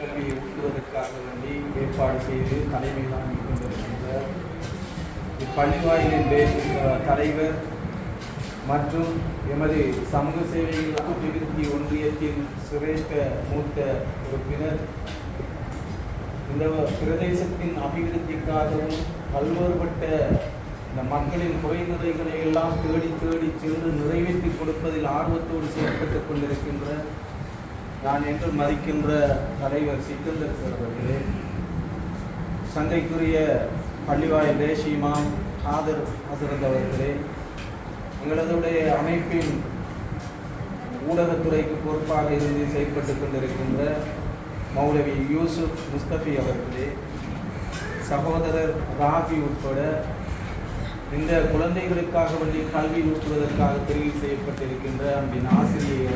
கல்வியை ஊட்டுவதற்காக வேண்டி ஏற்பாடு செய்து தலைமை தாங்கி கொண்டிருக்கின்ற இப்பள்ளிவாயிலின் தலைவர் மற்றும் எமது சமூக சேவையில் அபிவிருத்தி ஒன்றியத்தின் சிரேஷ்ட மூத்த உறுப்பினர் இந்த பிரதேசத்தின் அபிவிருத்திக்காகவும் பல்வேறுபட்ட இந்த மக்களின் குறைநிறைகளை எல்லாம் தேடி தேடி சென்று நிறைவேற்றி கொடுப்பதில் ஆர்வத்தோடு செயல்பட்டுக் கொண்டிருக்கின்ற நான் என்று மதிக்கின்ற தலைவர் சிக்கந்தர் அவர்களே சங்கைக்குரிய பள்ளிவாய் தேசியமாம் ஆதர் ஹசரத் அவர்களே எங்களதுடைய அமைப்பின் ஊடகத்துறைக்கு பொறுப்பாக இருந்து செயல்பட்டுக் கொண்டிருக்கின்ற மௌலவி யூசுப் முஸ்தபி அவர்களே சகோதரர் ராபி உட்பட இந்த குழந்தைகளுக்காக வேண்டி கல்வி ஊற்றுவதற்காக தெரிவு செய்யப்பட்டிருக்கின்ற அன்பின் ஆசிரியை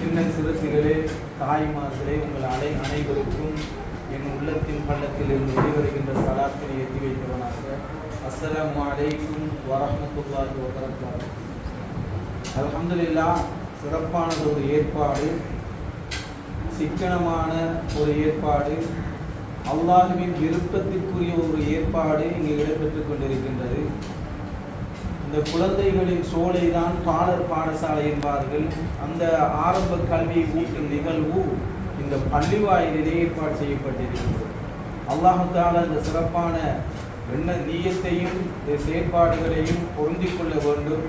சின்ன சிறு சிறுசிகளே தாய்மார்களே உங்கள் அலை அனைவருக்கும் என் உள்ளத்தின் பள்ளத்தில் இருந்து வெளிவருகின்ற சலாத்தினை எத்தி வைத்தவனாக அஸ்ஸலாமு அலைக்கும் வரஹ்மத்துல்லாஹி வபரகாத்துஹு அலமதுல்லா சிறப்பானது ஒரு ஏற்பாடு சிக்கனமான ஒரு ஏற்பாடு அல்லாஹுவின் விருப்பத்திற்குரிய ஒரு ஏற்பாடு இங்கு இடம்பெற்றுக் கொண்டிருக்கின்றது. இந்த குழந்தைகளின் சோலை தான் பாடர் பாடசாலை என்பார்கள். அந்த ஆரம்ப கல்வியை ஊட்டும் நிகழ்வு இந்த பள்ளிவாயிலே ஏற்பாடு செய்யப்பட்டிருக்கிறது. அல்லாஹால இந்த சிறப்பான எண்ண நீயத்தையும் இந்த செயற்பாடுகளையும் பொருந்திக் கொள்ள வேண்டும்.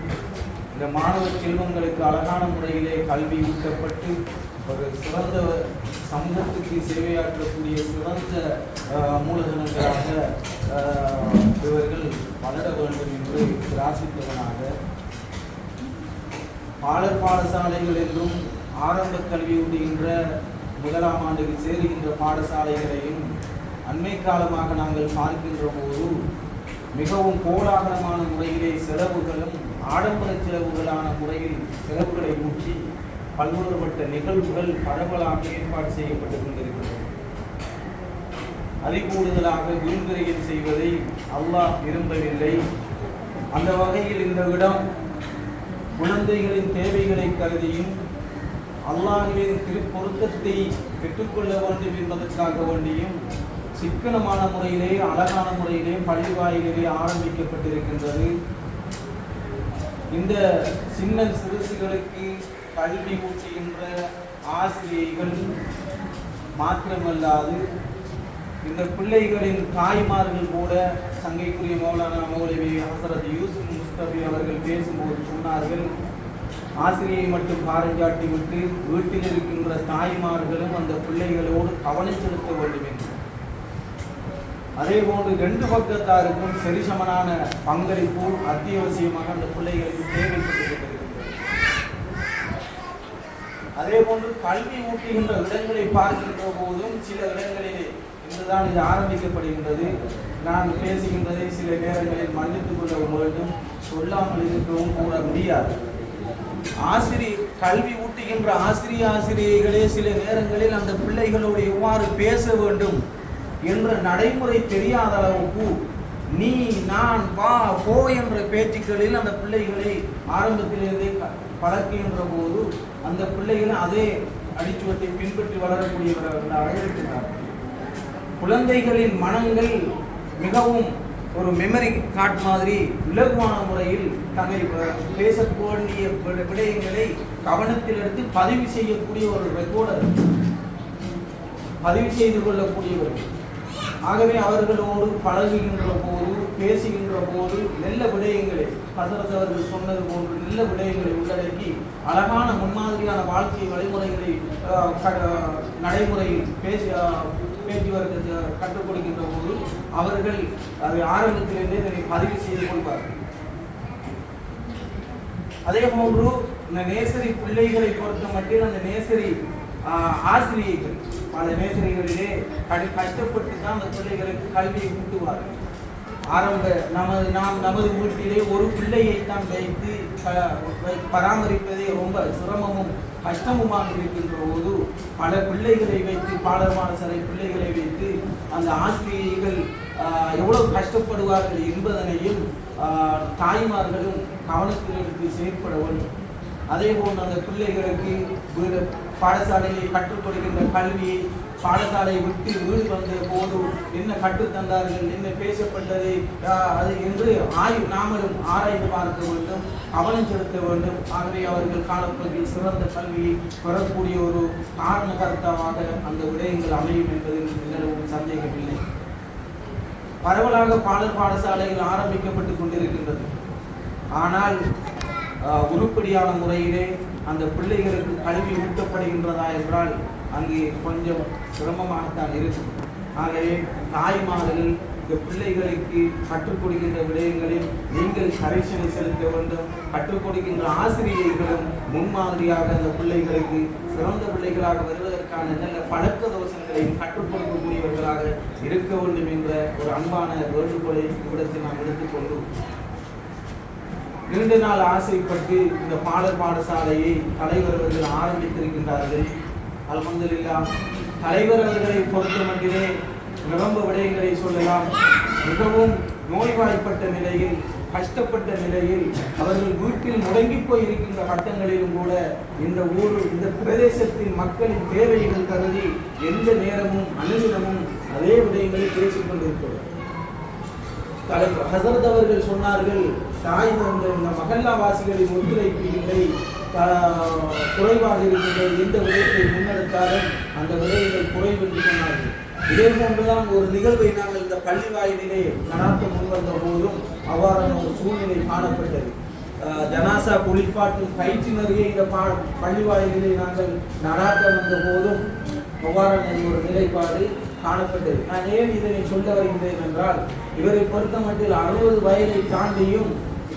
இந்த மாணவ செல்வங்களுக்கு அழகான முறையிலே கல்வி ஊட்டப்பட்டு ஒரு சிறந்த சமூகத்துக்கு சேவையாற்றக்கூடிய சிறந்த மூலதனங்களாக இவர்கள் வளர வேண்டும் என்று பிரார்த்தித்தவனாக பாலர் பாடசாலைகள் என்றும் ஆரம்ப கல்வி ஊட்டுகின்ற முதலாம் ஆண்டுக்கு சேருகின்ற பாடசாலைகளையும் அண்மை காலமாக நாங்கள் பார்க்கின்ற போது மிகவும் கோலாகலமான முறையிலே செலவுகளும் ஆடம்பர செலவுகளான முறையில் செலவுகளை ஊற்றி பல்வேறுபட்ட நிகழ்வுகள் பரவலாக ஏற்பாடு செய்யப்பட்டு கொண்டிருக்கிறது அதிகூடுதலாக வீண்விரையில் செய்வதை அல்லாஹ் விரும்பவில்லை. அந்த வகையில் இந்த இடம் குழந்தைகளின் தேவைகளை கருதியும் அல்லாஹ்வின் திருப்பொருத்தத்தை பெற்றுக்கொள்ள வேண்டும் என்பதற்காக வேண்டியும் சிக்கனமான முறையிலே அழகான முறையிலே பள்ளி வாயிலே ஆரம்பிக்கப்பட்டிருக்கின்றது. இந்த சின்ன சிறுசுகளுக்கு கல்வி ஊட்டுகின்ற ஆசிரியைகள் மாத்திரமல்லாது இந்த பிள்ளைகளின் தாய்மார்கள் கூட சங்கைக்குரிய மௌலானா மௌலவி ஹசரத் யூசுப் முஸ்தபி அவர்கள் பேசும்போது சொன்னார்கள் ஆசிரியை மட்டும் பாரஞ்சாட்டி விட்டு வீட்டில் இருக்கின்ற தாய்மார்களும் அந்த பிள்ளைகளோடு கவனம் செலுத்த வேண்டும் என்று. அதே போன்று ரெண்டு பக்கத்தாருக்கும் சரிசமனான பங்களிப்பு அத்தியாவசியமாக அந்த பிள்ளைகளுக்கு தேவைப்பட்டு அதே போன்று கல்வி ஊட்டுகின்ற இடங்களை பார்க்கின்ற போதும் சில இடங்களிலே இதுதான் இது ஆரம்பிக்கப்படுகின்றது. நான் பேசுகின்றதை சில நேரங்களில் மன்னித்துக் கொள்ள வேண்டும் சொல்லாமல் இருக்கவும் கூட முடியாது. ஆசிரியர் கல்வி ஊட்டுகின்ற ஆசிரிய ஆசிரியர்களே சில நேரங்களில் அந்த பிள்ளைகளோடு எவ்வாறு பேச வேண்டும் என்ற நடைமுறை தெரியாத அளவுக்கு நீ நான் வா போ என்ற பேச்சுக்களில் அந்த பிள்ளைகளை ஆரம்பத்திலிருந்தே பழக்குகின்ற போது அந்த பிள்ளைகள் அதே அடிச்சுவத்தை பின்பற்றி வளரக்கூடியவர்களாக இருக்கின்றார்கள். குழந்தைகளின் மனங்கள் மிகவும் ஒரு மெமரி கார்டு மாதிரி இலகுவான முறையில் தன்னை பேசக்கூடிய விடயங்களை கவனத்தில் எடுத்து பதிவு செய்யக்கூடிய ஒரு ரெக்கார்டர் பதிவு செய்து கொள்ளக்கூடியவர்கள் ஆகவே அவர்களோடு பழகுகின்ற போது பேசுகின்ற போது நல்ல விடயங்களை ஹசரத் அவர்கள் சொன்னது போன்று நல்ல விடயங்களை உள்ளடக்கி அழகான முன்மாதிரியான வாழ்க்கை வழிமுறைகளை க- நடைமுறையில் பேசி பேச்சுவார்த்தை கற்றுக் கொடுக்கின்ற போது அவர்கள் அதை ஆரம்பத்திலிருந்தே இதனை பதிவு செய்து கொள்வார்கள். அதே போன்று இந்த நேசரி பிள்ளைகளை பொறுத்த மட்டும் அந்த நேசரி ஆஹ், ஆசிரியர்கள் பல நேசரிகளிலே கடி கஷ்டப்பட்டு தான் அந்த பிள்ளைகளுக்கு கல்வியை ஊட்டுவார்கள். ஆரம்ப நமது நாம் நமது வீட்டிலே ஒரு பிள்ளையை தான் வைத்து வை- பராமரிப்பதே ரொம்ப சிரமமும் கஷ்டமுமாக இருக்கின்ற போது பல பிள்ளைகளை வைத்து பாடமான சில பிள்ளைகளை வைத்து அந்த ஆசிரியர்கள் எவ்வளவு கஷ்டப்படுவார்கள் என்பதனையும் தாய்மார்களும் கவனத்தில் எடுத்து செயற்பட வேண்டும். அதே போன்று அந்த பிள்ளைகளுக்கு பாடசாலையை கற்றுக்கொள்கின்ற கற்றுக் கொடுக்கின்ற கல்வியை பாடசாலை விட்டு வீடு வந்த போது என்ன கற்றுத்தந்தார்கள் என்ன பேசப்பட்டது அது என்று ஆய்வு நாமளும் ஆராய்ந்து பார்க்க வேண்டும் கவனம் செலுத்த வேண்டும். ஆகவே அவர்கள் காலப்பகுதியில் சிறந்த கல்வியை பெறக்கூடிய ஒரு காரணகர்த்தாவாக அந்த விடயங்கள் அமையும் என்பதில் எங்களுக்கு சந்தேகமில்லை. பரவலாக பாடல் பாடசாலைகள் ஆரம்பிக்கப்பட்டு கொண்டிருக்கின்றது. ஆனால் உருப்படியான முறையிலே அந்த பிள்ளைகளுக்கு கல்வி ஊட்டப்படுகின்றதா என்றால் அங்கே கொஞ்சம் சிரமமாகத்தான் இருக்கும் ஆகவே தாய்மார்கள் இந்த பிள்ளைகளுக்கு கற்றுக் கொடுக்கின்ற விடயங்களில் நீங்கள் கரைசனை செலுத்த வேண்டும். கற்றுக் கொடுக்கின்ற ஆசிரியர்களும் முன்மாதிரியாக அந்த பிள்ளைகளுக்கு சிறந்த பிள்ளைகளாக வருவதற்கான நல்ல பழக்க தோஷங்களையும் கற்றுக் கொடுக்கக்கூடியவர்களாக இருக்க வேண்டும் என்ற ஒரு அன்பான வேண்டுகோளை இவ்விடத்தில் நாம் எடுத்துக்கொண்டோம் நீண்ட நாள் ஆசைப்பட்டு இந்த பாடல் பாடசாலையை தலைவர்கள் ஆரம்பித்திருக்கின்றார்கள். அல்ஹம்துலில்லா தலைவர் அவர்களை பொறுத்த மட்டிலே நிரம்ப விடயங்களை சொல்லலாம். மிகவும் நோய்வாய்ப்பட்ட நிலையில் கஷ்டப்பட்ட நிலையில் அவர்கள் வீட்டில் முடங்கி போய் இருக்கின்ற கட்டங்களிலும் கூட இந்த ஊர் இந்த பிரதேசத்தின் மக்களின் தேவைகள் கருதி எந்த நேரமும் அனுதினமும் அதே விடயங்களை பேசிக்கொண்டிருக்கிறோம் தலைவர் ஹசரத் அவர்கள் சொன்னார்கள் தாய் தந்த இந்த மகல்லா வாசிகளின் ஒத்துழைப்பு இல்லை. குறைவாக இருக்கின்றது எந்த விடயத்தை முன்னெடுத்தாலும் அந்த விடயங்கள் குறைவு என்று சொன்னார்கள். இதே போன்றுதான் ஒரு நிகழ்வை நாங்கள் இந்த பள்ளி வாயிலே நடாத்த முன்வந்த போதும் அவ்வாறான ஒரு சூழ்நிலை காணப்பட்டது. ஜனாசா ஜனாசா குளிப்பாட்டும் நிறைய இந்த பா பள்ளி வாயிலே நாங்கள் நடாத்த வந்த போதும் அவ்வாறான ஒரு நிலைப்பாடு காணப்பட்டது. நான் ஏன் இதனை சொல்ல வருகின்றேன் என்றால் இவரை பொறுத்த மட்டில் அறுபது வயதை தாண்டியும்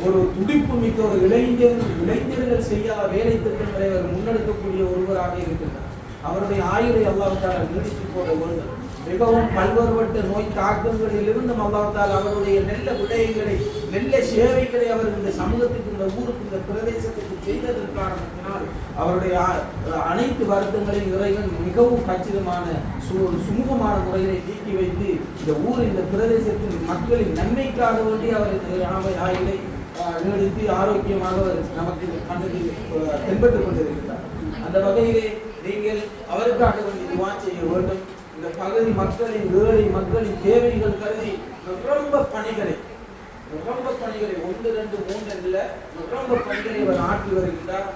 ஒரு துடிப்பு மிக்க ஒரு இளைஞர் இளைஞர்கள் செய்யாத வேலை திட்டங்களை அவர் முன்னெடுக்கக்கூடிய ஒருவராக இருக்கின்றார். அவருடைய ஆயுளை அல்லாவிட்டால் நீடித்து போட வேண்டும். மிகவும் பல்வேறுபட்ட நோய் தாக்கங்களில் இருந்தும் அல்லாவிட்டால் அவருடைய நல்ல விடயங்களை நல்ல சேவைகளை அவர் இந்த சமூகத்துக்கு இந்த ஊருக்கு இந்த பிரதேசத்துக்கு செய்ததன் காரணத்தினால் அவருடைய அனைத்து வருத்தங்களையும் இறைவன் மிகவும் கச்சிதமான சு சுமூகமான முறையிலே தீக்கி வைத்து இந்த ஊர் இந்த பிரதேசத்தின் மக்களின் நன்மைக்காக வேண்டி அவர் இந்த ஆயுளை நீடித்து ஆரோக்கியமாக நமக்கு கண்டது தென்பட்டுக் கொண்டிருக்கிறார். அந்த வகையிலே நீங்கள் அவருக்காக வேண்டி துவா செய்ய வேண்டும். இந்த பகுதி மக்களின் ஏழை மக்களின் தேவைகள் கருதி ரொம்ப பணிகளை ரொம்ப பணிகளை ஒன்று ரெண்டு மூன்று இல்லை ரொம்ப பணிகளை அவர் ஆற்றி வருகின்றார்.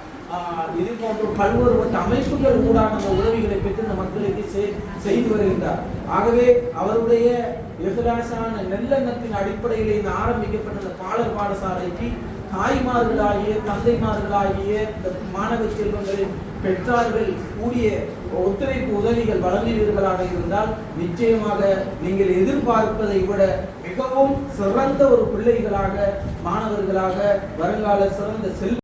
இது போன்ற பல்வேறுபட்ட அமைப்புகள் கூட அந்த உதவிகளை பெற்று இந்த மக்களுக்கு செய்து வருகின்றார். ஆகவே அவருடைய எதிராசான நெல்லெண்ணத்தின் அடிப்படையில் இந்த ஆரம்பிக்கப்பட்ட இந்த பாலர் பாடசாலைக்கு தாய்மார்களாகிய தந்தைமார்களாகிய இந்த மாணவ செல்வங்களின் பெற்றார்கள் கூடிய ஒத்துழைப்பு உதவிகள் வழங்குவீர்களாக இருந்தால் நிச்சயமாக நீங்கள் எதிர்பார்ப்பதை விட மிகவும் சிறந்த ஒரு பிள்ளைகளாக மாணவர்களாக வருங்கால சிறந்த செல்